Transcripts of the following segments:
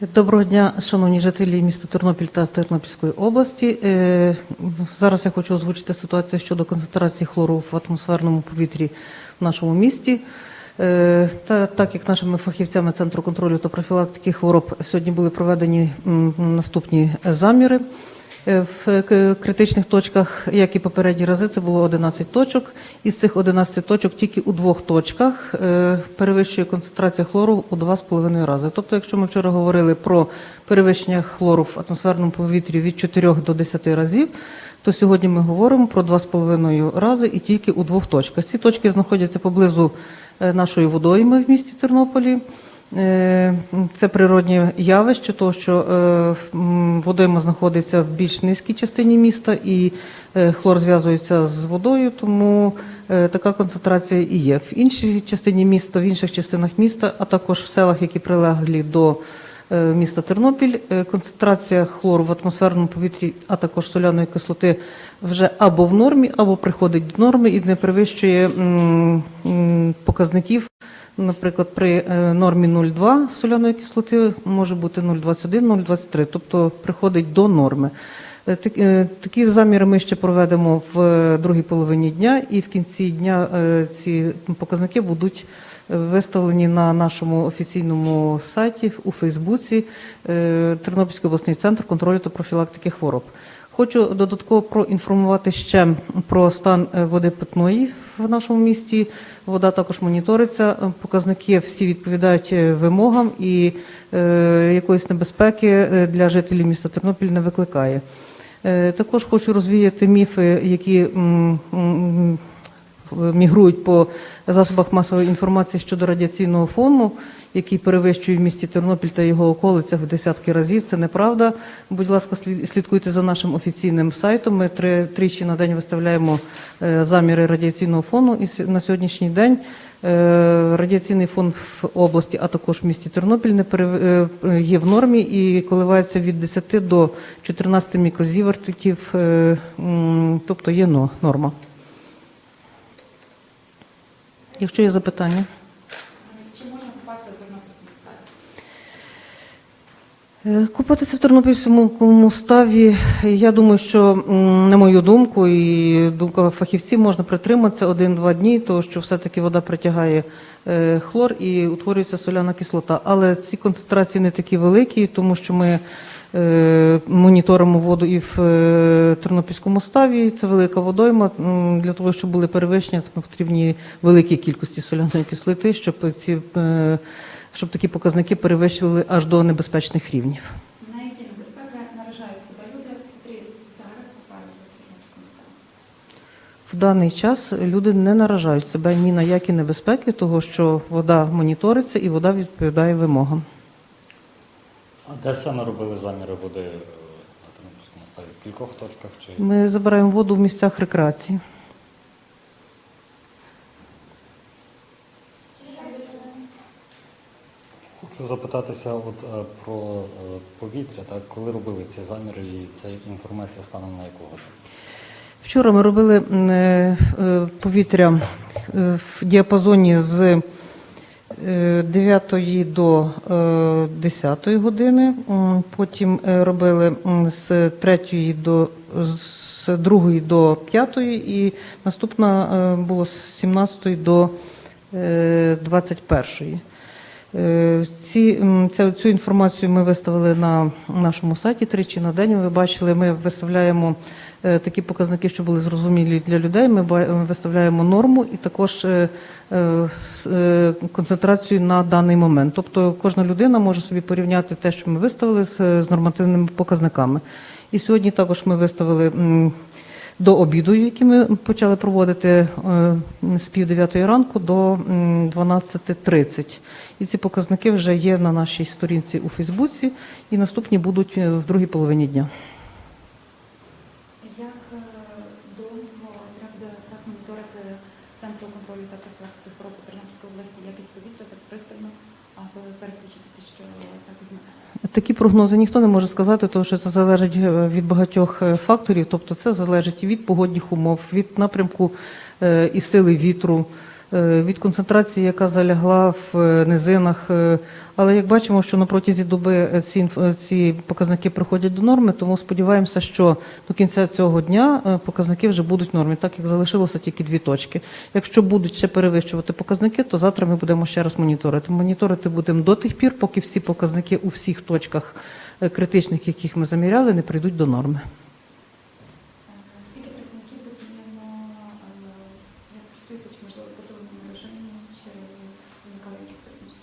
Доброго дня, шановні жителі міста Тернопіль та Тернопільської області. Е, Зараз я хочу озвучити ситуацію щодо концентрації хлору в атмосферному повітрі в нашому місті. Е, Та так як нашими фахівцями Центру контролю та профілактики хвороб сьогодні були проведені наступні заміри. Е, В критичних точках, як і попередні рази, це було 11 точок. Із цих 11 точок тільки у двох точках е, перевищує концентрація хлору у 2,5 рази. Тобто, якщо ми вчора говорили про перевищення хлору в атмосферному повітрі від 4 до 10 разів, то сьогодні ми говоримо про 2,5 рази і тільки у двох точках. Ці точки знаходяться поблизу е, нашої водойми в місті Тернополі. Е, Це природнє явище, тому що е, водойма знаходиться в більш низькій частині міста, і е, хлор зв'язується з водою, тому така концентрація і є. В іншій частині міста, в інших частинах міста, а також в селах, які прилеглі до міста Тернопіль, концентрація хлору в атмосферному повітрі, а також соляної кислоти вже або в нормі, або приходить до норми і не перевищує показників. Наприклад, при е, нормі 0,2 соляної кислоти може бути 0,21, 0,23, тобто приходить до норми. Е, е, Такі заміри ми ще проведемо в другій половині дня, і в кінці дня ці показники будуть виставлені на нашому офіційному сайті у Фейсбуці Тернопільський обласний центр контролю та профілактики хвороб. Хочу додатково проінформувати ще про стан е, води питної в нашому місті. Вода також моніториться. Е, Показники всі відповідають е, вимогам і якоїсь небезпеки для жителів міста Тернопіль не викликає. Також хочу розвіяти міфи, які мігрують по засобах масової інформації щодо радіаційного фону, який перевищує в місті Тернопіль та його околицях в десятки разів. Це неправда. Будь ласка, слід- слідкуйте за нашим офіційним сайтом. Ми три тричі на день виставляємо е, заміри радіаційного фону. І на сьогоднішній день е, радіаційний фон в області, а також в місті Тернопіль не перев- е, є в нормі і коливається від 10 до 14 мікрозівертиків, е, тобто є но- норма. Якщо є запитання. Чи можна купатися в Тернопільському? Е, Купатися в Тернопільському ставі, я думаю, що на мою думку і думка фахівців можна притриматися один-два дні, тому що все-таки вода притягає е, хлор і утворюється соляна кислота. Але ці концентрації не такі великі, тому що ми е, моніторимо воду і в Тернопільському ставі. Це велика водойма. Для того, щоб були перевищення, це потрібні великі кількості соляної кислоти, щоб ці щоб такі показники перевищили аж до небезпечних рівнів. На які небезпеки наражають себе люди, які зараз купаються в Тернопільському ставі? В даний час люди не наражають себе ні на які небезпеки, того що вода моніториться і вода відповідає вимогам. А де саме робили заміри води е, на Тернопільському ставі? В кількох точках чи Ми забираємо воду в місцях рекреації. Хочу запитатися от е, про е, повітря, так коли робили ці заміри і ця інформація станом на годину? Вчора ми робили е, повітря в діапазоні з е, 9 до е, 10 години. Потім робили з 3 до з 2 до 5 і наступна було з 17 до е, 21. Е, Ці, ця, цю інформацію ми виставили на нашому сайті тричі на день. Ви бачили, ми виставляємо е, такі показники, що були зрозумілі для людей. Ми виставляємо норму і також е, концентрацію на даний момент. Тобто кожна людина може собі порівняти те, що ми виставили з нормативними показниками. І сьогодні також ми виставили. До обіду, який ми почали проводити е, з пів дев'ятої ранку до 12.30. І ці показники вже є на нашій сторінці у Фейсбуці, і наступні будуть е, в другій половині дня. Як е, моніторити Центру контролю та профілактики хвороб у Тернопільській області якість повітря так пристально, аби пересвідчитися, що так зникає? Такі прогнози ніхто не може сказати, тому що це залежить е, від багатьох е, факторів. Тобто, це залежить і від погодних умов, від напрямку е, і сили вітру. Е, від концентрації, яка залягла в е, низинах. е, Але як бачимо, що на протязі доби ці, ці показники приходять до норми, тому сподіваємося, що до кінця цього дня показники вже будуть в нормі, так як залишилося тільки дві точки. Якщо будуть ще перевищувати показники, то завтра ми будемо ще раз моніторити. Моніторити будемо до тих пір, поки всі показники у всіх точках критичних, яких ми заміряли, не прийдуть до норми. Скільки працівників задіяно, е, як працюєте, чи можливо в посиленому режимі, чи виникали якісь труднощі?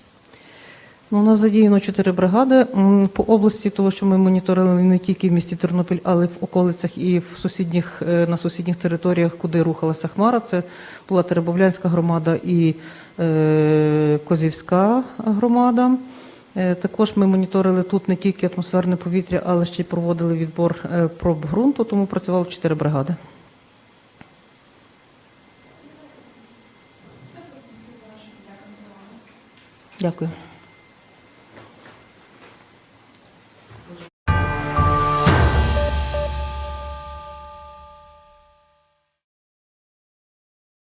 Ну, у нас задіяно чотири бригади по області, тому що ми моніторили не тільки в місті Тернопіль, але й в околицях і в сусідніх е, на сусідніх територіях, куди рухалася хмара. Це була Теребовлянська громада і е, Козівська громада. Е, Також ми моніторили тут не тільки атмосферне повітря, але ще й проводили відбор е, проб ґрунту, тому працювало чотири бригади. Дякую.